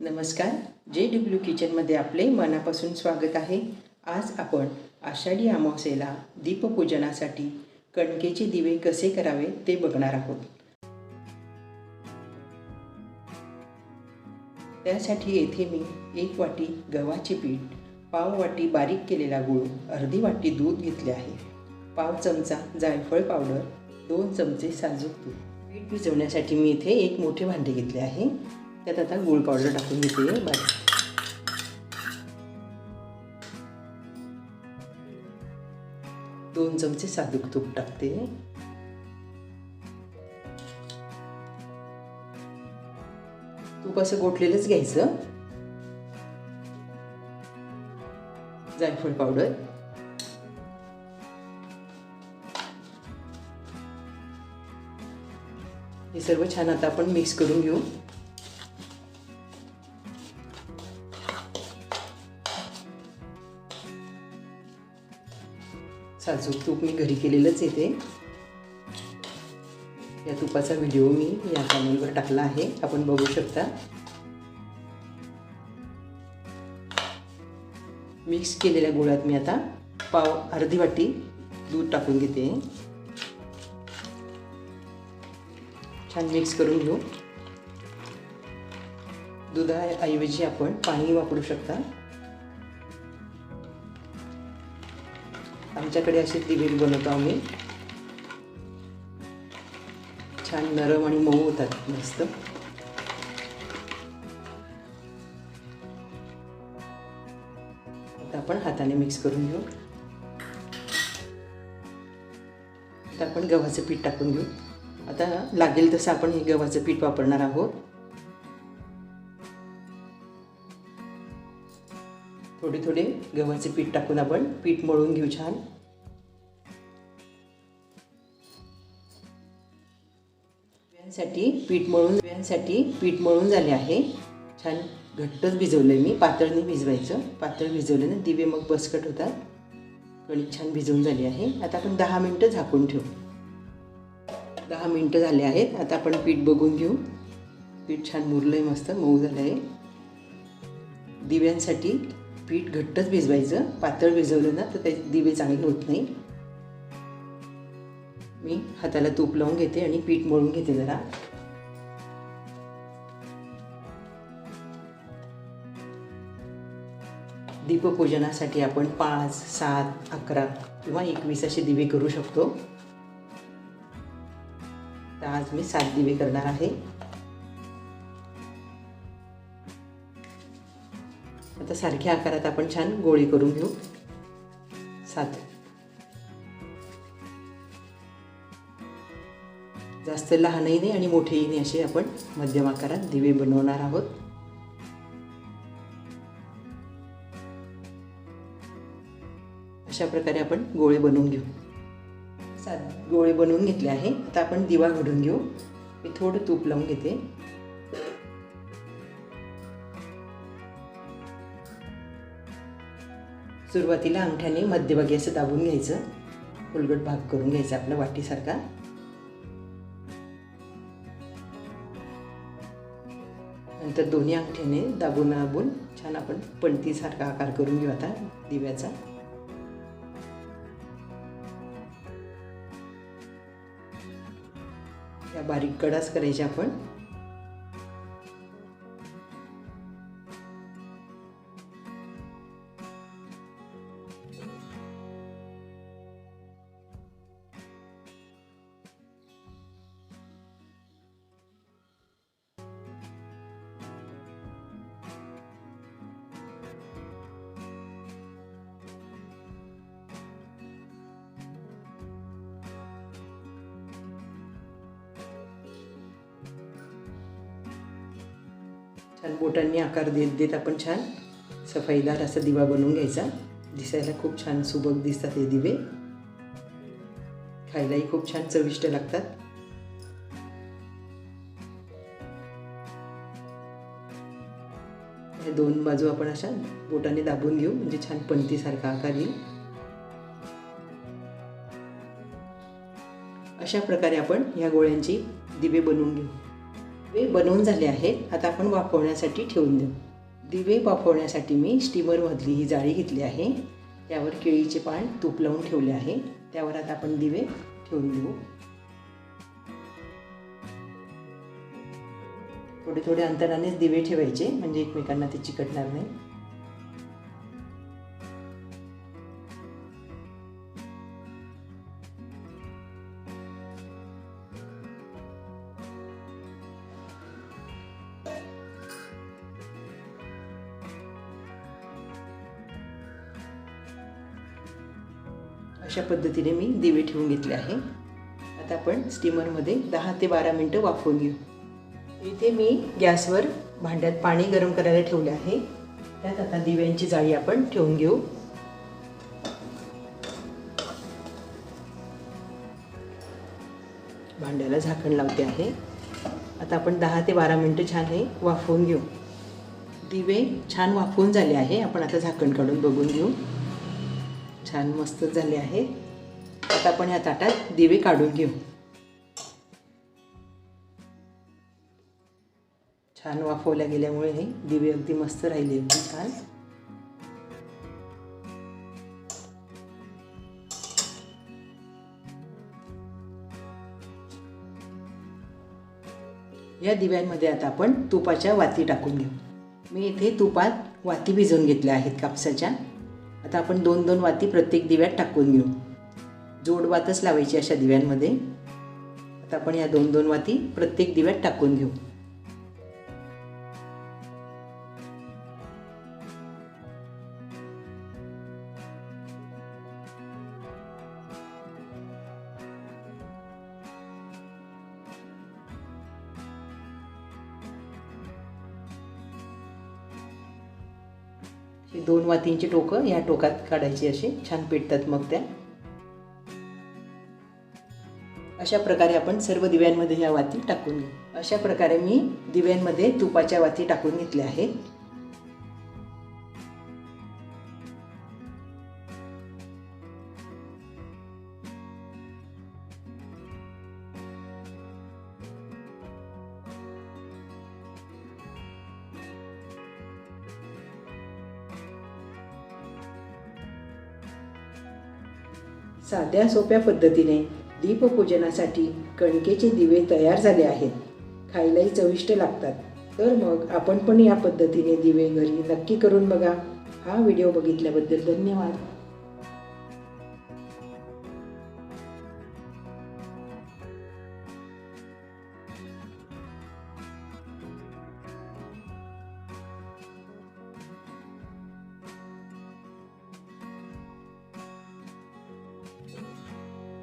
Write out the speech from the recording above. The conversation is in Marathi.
नमस्कार. जे डब्ल्यू किचनमध्ये आपले मनापासून स्वागत आहे. आज आपण आषाढी अमावस्येला दीपपूजनासाठी कणकेचे दिवे कसे करावे ते बघणार आहोत. त्यासाठी येथे मी एक वाटी गव्हाचे पीठ पाव वाटी बारीक केलेला गूळ अर्धी वाटी दूध घेतले आहे. पाव चमचा जायफळ पावडर दोन चमचे साजूक दूध पीठ भिजवण्यासाठी मी इथे एक मोठे भांडे घेतले आहे. त्यात आता गुळ पावडर टाकून घेते बारीक दोन चमचे साधूक तूप टाकते. तूप असं गोठलेलंच घ्यायचं. जायफळ पावडर हे सर्व छान आता आपण मिक्स करून घेऊ. साजूक तूप मी घरी केलेलंच येते या तुपाचा व्हिडिओ मी या चॅनलवर टाकला आहे. आपण बघू शकता. मिक्स केलेल्या गुळात मी आता पाव अर्धी वाटी दूध टाकून घेते. छान मिक्स करून घेऊ. दुधाऐवजी आपण पाणी वापरू शकता. आमच्याकडे असे तिबीर बनवतो आम्ही. छान नरम आणि मऊ होतात मस्त. आता आपण हाताने मिक्स करून घेऊ. आता आपण गव्हाचं पीठ टाकून घेऊ. आता लागेल तसं आपण हे गव्हाचं पीठ वापरणार आहोत. थोडे थोडे गव्हाचे पीठ टाकून आपण पीठ मळून घेऊ छान. साठी पीठ मळून साठी पीठ मळून झाले आहे. छान घट्टच भिजवलं मी पातळने भिजवायचं. पातळ भिजवलं ना दिवे मग बसकट होतात. कणिक छान भिजवून झाली आहे. आता आपण दहा मिनटं झाकून ठेवू. दहा मिनटं झाले आहेत. आता आपण पीठ बघून घेऊ. पीठ छान मुरलं आहे मस्त मऊ झालं आहे दिव्यांसाठी पीठ घट्टच भिजवायचं पातळ भिजवलं ना तर ते दिवे चांगले होत नाही. मी हाताला तूप लावून घेते आणि पीठ मळून घेते जरा. दीपपूजनासाठी आपण पाच सात अकरा किंवा एकवीस असे दिवे करू शकतो. तर आज मी सात दिवे करणार आहे. आता सारख्या आकारात आपण छान गोळी करून घेऊ. सात. जास्त लहानही नाही आणि मोठेही नाही असे आपण मध्यम आकारात दिवे बनवणार आहोत. अशा प्रकारे आपण गोळे बनवून घेऊ. सात. गोळे बनवून घेतले आहे. आता आपण दिवा घडून घेऊ. मी थोडं तूप लावून घेते. सुरुवातीला अंगठ्याने मध्यभागी असं दाबून घ्यायचं. उलगट भाग करून घ्यायचा आपला वाटीसारखा. नंतर दोन्ही अंगठ्याने दाबून दाबून छान आपण पणतीसारखा आकार करून घेऊ आता दिव्याचा. या बारीक कडाच करायच्या आपण. छान बोटांनी आकार देत देत आपण छान सफाईदार असा दिवा बनवून घ्यायचा. दिसायला खूप छान सुबक दिसतात हे दिवे. खायलाही खूप छान चविष्ट लागतात. या दोन बाजू आपण अशा बोटाने दाबून घेऊ म्हणजे छान पणतीसारखा आकार येईल. अशा प्रकारे आपण ह्या गोळ्यांची दिवे बनवून घेऊ. दिवे बनवून झाले आहेत. आता आपण वाफवण्यासाठी ठेवून देऊ. दिवे वाफवण्यासाठी मी स्टीमरमधली ही जाळी घेतली आहे. त्यावर केळीचे पान तूप लावून ठेवले आहे. त्यावर आता आपण दिवे ठेवून देऊ. थोडे थोडे अंतरानेच दिवे ठेवायचे म्हणजे एकमेकांना ते चिकटणार नाही. अशा पद्धतीने मी दिवे ठेवून घेतले आहे. आता आपण स्टीमरमध्ये दहा ते बारा मिनटं वाफवून घेऊ. इथे मी गॅसवर भांड्यात पाणी गरम करायला ठेवले आहे. त्यात आता दिव्यांची जाळी आपण ठेवून घेऊ. भांड्याला झाकण लावते आहे. आता आपण दहा ते बारा मिनटं छान हे वाफवून घेऊ. दिवे छान वाफवून झाले आहे. आपण आता झाकण काढून बघून घेऊ. छान मस्त झाले आहे. आता आपण या ताटात दिवे काढून घेऊ. छान वाफवल्या गेल्यामुळे हे दिवे अगदी मस्त राहिले अगदी छान. या दिव्यांमध्ये आता आपण तुपाच्या वाती टाकून घेऊ. मी इथे तुपात वाती भिजवून घेतल्या आहेत कापसाच्या. आता आपण दोन दोन वाती प्रत्येक दिव्यात टाकून घेऊ. जोड वातच लावायची अशा दिव्यांमध्ये. आता आपण या दोन दोन वाती प्रत्येक दिव्यात टाकून घेऊ. हे दोन वातींची टोकं ह्या टोकात काढायची असे छान पेटतात मग त्या. अशा प्रकारे आपण सर्व दिव्यांमध्ये ह्या वाती टाकून घेऊ अशा प्रकारे मी दिव्यांमध्ये तुपाच्या वाती टाकून घेतल्या आहेत. साध्या सोप्या पद्धतीने दीपपूजनासाठी कणकेचे दिवे तयार झाले आहेत. खायलाही चविष्ट लागतात. तर मग आपण पण या पद्धतीने दिवे घरी नक्की करून बघा. हा व्हिडिओ बघितल्याबद्दल धन्यवाद.